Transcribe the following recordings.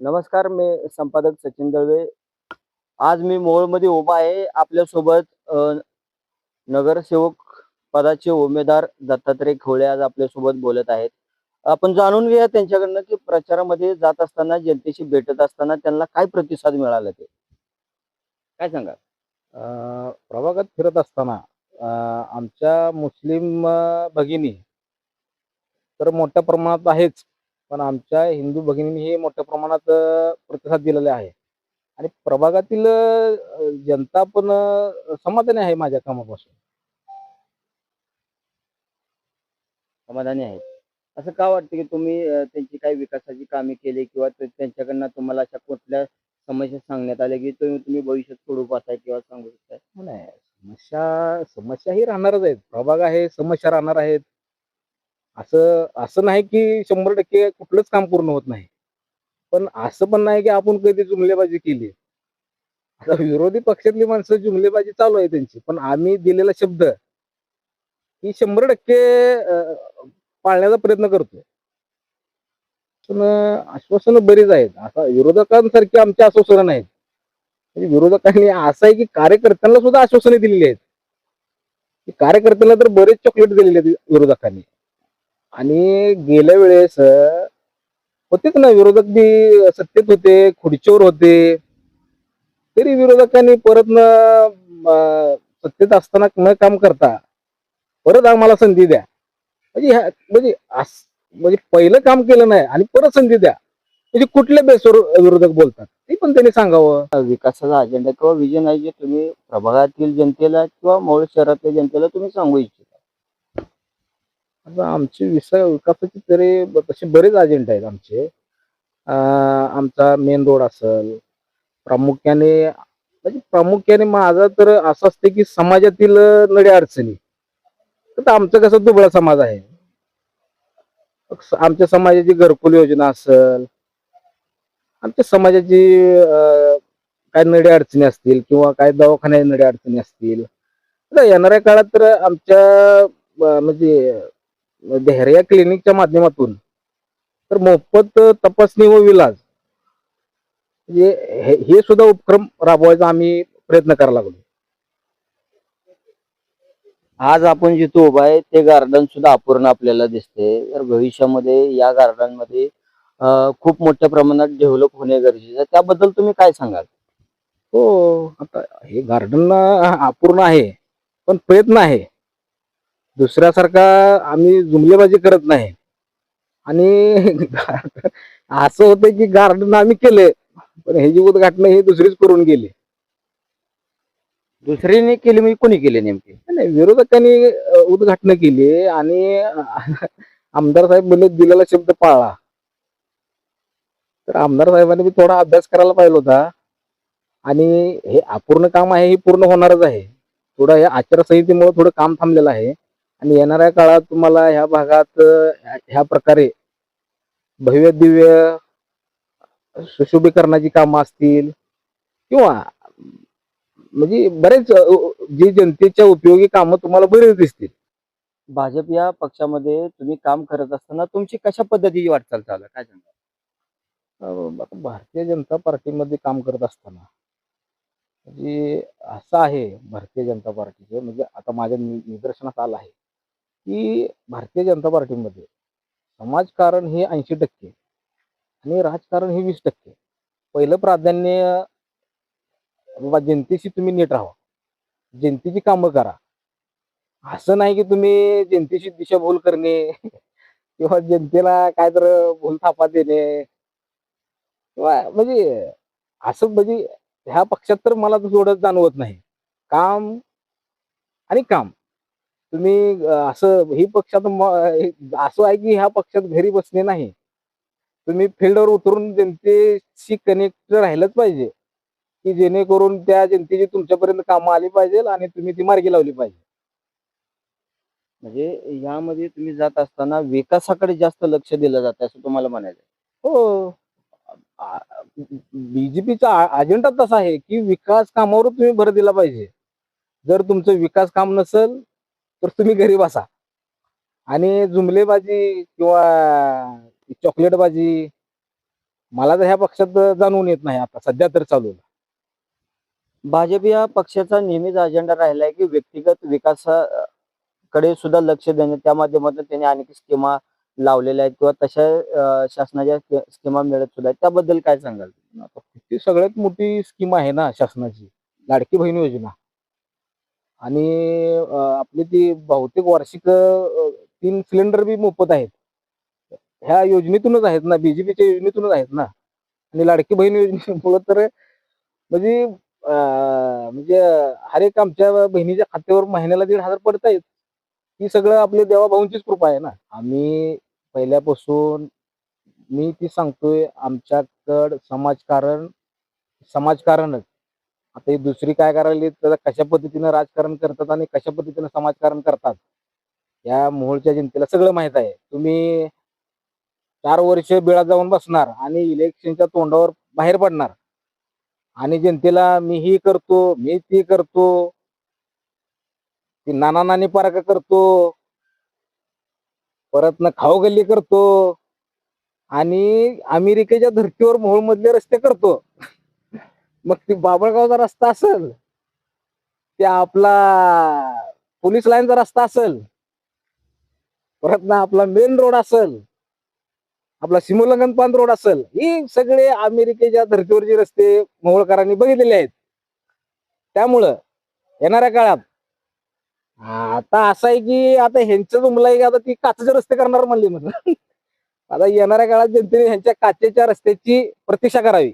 नमस्कार मी संपादक सचिन दळवे. आज मी मोहोळमध्ये उभा आहे. आपल्यासोबत नगरसेवक पदाचे उमेदवार दत्तात्रय खोळे आज आपल्यासोबत बोलत आहेत. आपण जाणून घेऊया त्यांच्याकडनं की प्रचारामध्ये जात असताना जनतेशी भेटत असताना त्यांना काय प्रतिसाद मिळाला ते? काय सांगा प्रभागात फिरत असताना आमच्या मुस्लिम भगिनी तर मोठ्या प्रमाणात आहेच. पण आमच्या हिंदू भगिनींनी मोठ्या प्रमाणात प्रतिसाद दिलेला आहे. आणि प्रभागातील जनता पण समाधानी आहे माझ्या कामापासून. समाधानी आहेत असं का वाटतं की तुम्ही त्यांची काही विकासाची कामे केली किंवा त्यांच्याकडनं तुम्हाला अशा कुठल्या समस्या सांगण्यात आल्या की तुम्ही तुम्ही भविष्यात सोडू पाहताय किंवा सांगू शकताय? नाही समस्या समस्या ही राहणारच आहेत. प्रभाग आहे समस्या राहणार आहेत. असं असं नाही की शंभर टक्के कुठलंच काम पूर्ण होत नाही. पण असं पण नाही की आपण कधी जुमलेबाजी केली. आता विरोधी पक्षातली माणसं जुमलेबाजी चालू आहे त्यांची. पण आम्ही दिलेला शब्द ही शंभर टक्के पाळण्याचा प्रयत्न करतोय. पण आश्वासनं बरीच आहेत. आता विरोधकांसारखी आमची आश्वासनं नाहीत. म्हणजे विरोधकांनी असं आहे की कार्यकर्त्यांना सुद्धा आश्वासने दिलेली आहेत. की कार्यकर्त्यांना तर बरेच चॉकलेट दिलेले आहेत विरोधकांनी. आणि गेल्या वेळेस होतेच ना विरोधक बी सत्तेत होते खुर्चीवर होते. तरी विरोधकांनी परत न सत्तेत असताना न काम करता परत आम्हाला संधी द्या. म्हणजे ह्या- म्हणजे अस- म्हणजे पहिलं काम केलं नाही आणि परत संधी द्या. म्हणजे कुठल्या बेसवर विरोधक बोलतात ते पण त्यांनी सांगावं. विकासाचा अजेंडा किंवा विजन आहे जे तुम्ही प्रभागातील जनतेला किंवा मौळ शहरातल्या जनतेला तुम्ही सांगू इच्छिता. आता आमचे विसा विकासाचे तरी तसे बरेच अजेंडा आहेत आमचे. आमचा मेन रोड असेल प्रामुख्याने म्हणजे प्रामुख्याने माझा तर असं असते की समाजातील नड्या अडचणी. तर आमचं कसं दुबळा समाज आहे. आमच्या समाजाची घरकुल योजना असेल आमच्या समाजाची काय नड्या अडचणी असतील किंवा काय दवाखान्यात नड्या अडचणी असतील. तर येणाऱ्या काळात तर आमच्या म्हणजे देहऱ्या क्लिनिकच्या माध्यमातून. तर मोफत तपासणी व विलाज म्हणजे हे हे सुद्धा उपक्रम राबवायचा आम्ही प्रयत्न करायला लागलो. आज आपण जिथे उभा आहे ते गार्डन सुद्धा अपूर्ण आपल्याला दिसते. तर भविष्यामध्ये या गार्डनमध्ये अं, खूप मोठ्या प्रमाणात डेव्हलप होणे गरजेचे आहे. त्याबद्दल तुम्ही काय सांगाल? हो आता हे गार्डन अपूर्ण आहे पण प्रयत्न आहे. दुसऱ्यासारखा आम्ही जुमलेबाजी करत नाही. आणि असं होतं की गार्डन आम्ही केले पण हे जी उद्घाटन हे दुसरीच करून गेली. दुसरीने केली म्हणजे कोणी केली नेमकी? नाही विरोधकांनी उद्घाटन केली आणि आमदार साहेब बोलले दिलेला शब्द पाळला तर आमदार साहेबांनी बी थोडा अभ्यास करायला पाहिजे होता. आणि हे अपूर्ण काम आहे हे पूर्ण होणारच आहे. थोडं हे आचारसंहितेमुळे थोडं काम थांबलेलं आहे. आणि येणाऱ्या काळात तुम्हाला ह्या भागात ह्या- प्रकारे भव्य दिव्य सुशोभीकरणाची कामं असतील किंवा म्हणजे बरेच जी जनतेच्या उपयोगी कामं तुम्हाला बरेच दिसतील. भाजप या पक्षामध्ये तुम्ही काम करत असताना तुमची कशा पद्धतीची वाटचाल चालू आहे? काय सांगा भारतीय जनता पार्टीमध्ये काम करत असताना म्हणजे असं आहे भारतीय जनता पार्टीचे म्हणजे आता माझ्या नि- निदर्शनास आलं आहे. की भारतीय जनता पार्टीमध्ये समाजकारण हे ऐंशी टक्के आणि राजकारण हे वीस टक्के. पहिलं प्राधान्य बाबा जनतेशी तुम्ही नीट राहा. जनतेची कामं करा. असं नाही की तुम्ही जनतेशी दिशाभूल करणे किंवा जनतेला काय तर भूल थापा देणे किंवा म्हणजे असं म्हणजे ह्या पक्षात तर मला तर थोडं जाणवत नाही. काम आणि काम. तुम्ही असं ही पक्षात असं आहे की ह्या पक्षात घरी बसणे नाही. तुम्ही फील्डवर उतरून जनतेशी कनेक्ट राहिलंच पाहिजे. की जेणेकरून त्या जनतेची तुमच्यापर्यंत कामं आली पाहिजे आणि तुम्ही ती मार्गी लावली पाहिजे. म्हणजे यामध्ये तुम्ही जात असताना विकासाकडे जास्त लक्ष दिलं जातं असं तुम्हाला म्हणायचं. हो. बीजेपीचा अजेंडा तसा आहे की विकास कामावर तुम्ही भर दिला पाहिजे. जर तुमचं विकास काम नसेल तर तुम्ही घरी बसा. आणि जुमलेबाजी किंवा चॉकलेटबाजी मला तर ह्या पक्षात जाणवून येत नाही आता. सध्या तर चालू आहे. भाजप या पक्षाचा नेहमीच अजेंडा राहिलाय की व्यक्तिगत विकासाकडे सुद्धा लक्ष देणे. त्या माध्यमातून त्यांनी अनेक स्कीमा लावलेल्या आहेत किंवा तशा शासनाच्या स्कीमा मिळत सुद्धा. त्याबद्दल काय सांगाल? ती सगळ्यात मोठी स्कीम आहे ना शासनाची. लाडकी बहीण योजना. आणि आपली ती बहुतेक वार्षिक तीन सिलेंडर बी मोफत आहेत. ह्या योजनेतूनच आहेत ना बीजेपीच्या योजनेतूनच आहेत ना. आणि लाडकी बहीण योजनेमुळे तर म्हणजे म्हणजे हर एक आमच्या बहिणीच्या खात्यावर महिन्याला दीड हजार पडत आहेत. ही सगळं आपले देवाभाऊंचीच कृपा आहे ना. आम्ही पहिल्यापासून मी ती सांगतोय आमच्याकड समाजकारण समाजकारणच. आता ही दुसरी काय करायला त्याला कशा पद्धतीनं राजकारण करतात आणि कशा पद्धतीनं समाजकारण करतात? या मोहोळच्या जनतेला सगळं माहीत आहे. तुम्ही चार वर्ष बिळात जाऊन बसणार आणि इलेक्शनच्या तोंडावर बाहेर पडणार. आणि जनतेला मी ही करतो मी ती करतो ती नाना नानी पारक करतो परत न खाऊ गल्ली करतो आणि अमेरिकेच्या धर्तीवर मोहोळ मधले रस्ते करतो. मग ती बाबळगावचा रस्ता असेल ते आपला पोलीस लाईनचा रस्ता असेल परत ना आपला मेन रोड असेल आपला सिमोल्लंघन पान रोड असेल ही सगळे अमेरिकेच्या धर्तीवरचे रस्ते मोहोळकरांनी बघितलेले आहेत त्यामुळं येणाऱ्या काळात आता असं आहे की आता ह्यांचं जमलं आहे की आता ती काचेचे रस्ते करणार म्हणले म्हणून आता येणाऱ्या काळात जनतेने ह्यांच्या काचेच्या रस्त्याची प्रतीक्षा करावी.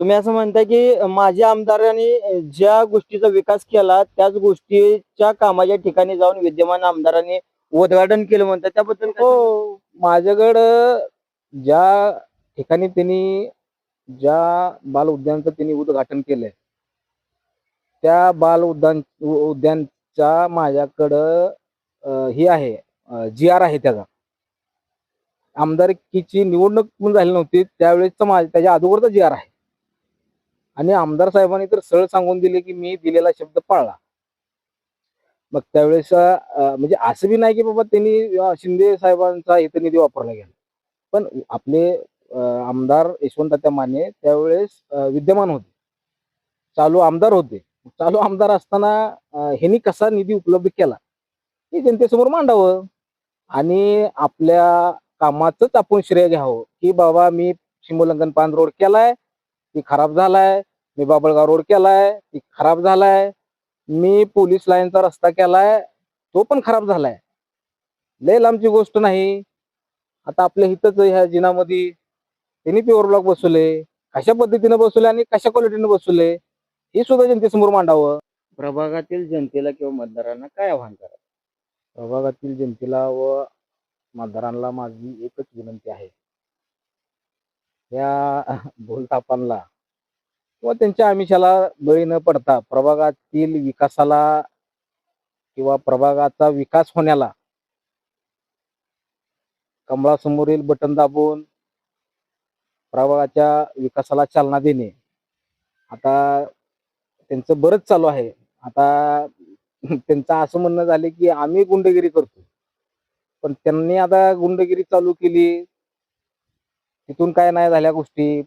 तुम्ही असं म्हणताय की माझ्या आमदारांनी ज्या गोष्टीचा विकास केला त्याच गोष्टीच्या कामाच्या ठिकाणी जाऊन विद्यमान आमदारांनी उद्घाटन केलं म्हणतात त्याबद्दल? हो. माझ्याकडं ज्या ठिकाणी त्यांनी ज्या बाल उद्यानचं त्यांनी उद्घाटन केलंय त्या बाल उद्यान उद्यानच्या माझ्याकडं हे आहे जी आर आहे त्याचा. आमदारकीची निवडणूक पण झाली नव्हती त्यावेळेसचा माझ्या त्याच्या अगोदरचा जी आर आहे. आणि आमदार साहेबांनी तर सरळ सांगून दिले की मी दिलेला शब्द पाळला मग त्यावेळेस म्हणजे असं बी नाही की बाबा त्यांनी शिंदे साहेबांचा इथं निधी वापरला गेला. पण आपले आमदार यशवंत माने त्यावेळेस विद्यमान होते. चालू आमदार होते. चालू आमदार असताना ह्यांनी कसा निधी उपलब्ध केला? हे जनतेसमोर मांडावं. आणि आपल्या कामाचंच आपण श्रेय घ्यावं की बाबा मी शिमोल्लंघन पान रोड केलाय. ती खराब झालाय मी बाबळगाव रोड केलाय ती खराब झालाय मी पोलीस लाईनचा रस्ता केलाय तो पण खराब झालाय. लय लांबची गोष्ट नाही. आता आपल्या इथंच ह्या जिनामध्ये त्यांनी प्युअर ब्लॉक बसवले कशा पद्धतीने बसवले आणि कशा क्वालिटीने बसवले हे सुद्धा जनतेसमोर मांडावं. प्रभागातील जनतेला किंवा मतदारांना काय आव्हान करा प्रभागातील जनतेला व मतदारांना माझी एकच विनंती आहे. या भूलथापांना व त्यांच्या आमिषाला बळी न पडता प्रभागातील विकासाला किंवा प्रभागाचा विकास होण्याला कमळासमोरील बटन दाबून प्रभागाच्या विकासाला चालना देणे. आता त्यांचं बरंच चालू आहे. आता त्यांचं असं म्हणणं झाले की आम्ही गुंडगिरी करतो. पण त्यांनी आता गुंडगिरी चालू केली तिथून काय नाही झाल्या गोष्टी.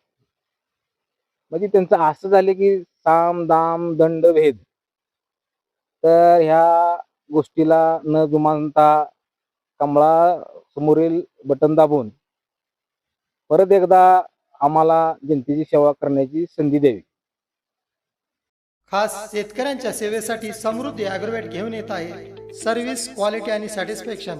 म्हणजे त्यांचं असं झाले की साम दाम दंड भेद. तर ह्या गोष्टीला न जुमानता कमळा समोरील बटन दाबून परत एकदा आम्हाला जनतेची सेवा करण्याची संधी द्यावी. खास शेतकऱ्यांच्या सेवेसाठी समृद्धी ॲग्रोवेट घेऊन येत आहे. सर्व्हिस क्वालिटी आणि सॅटिस्फॅक्शन.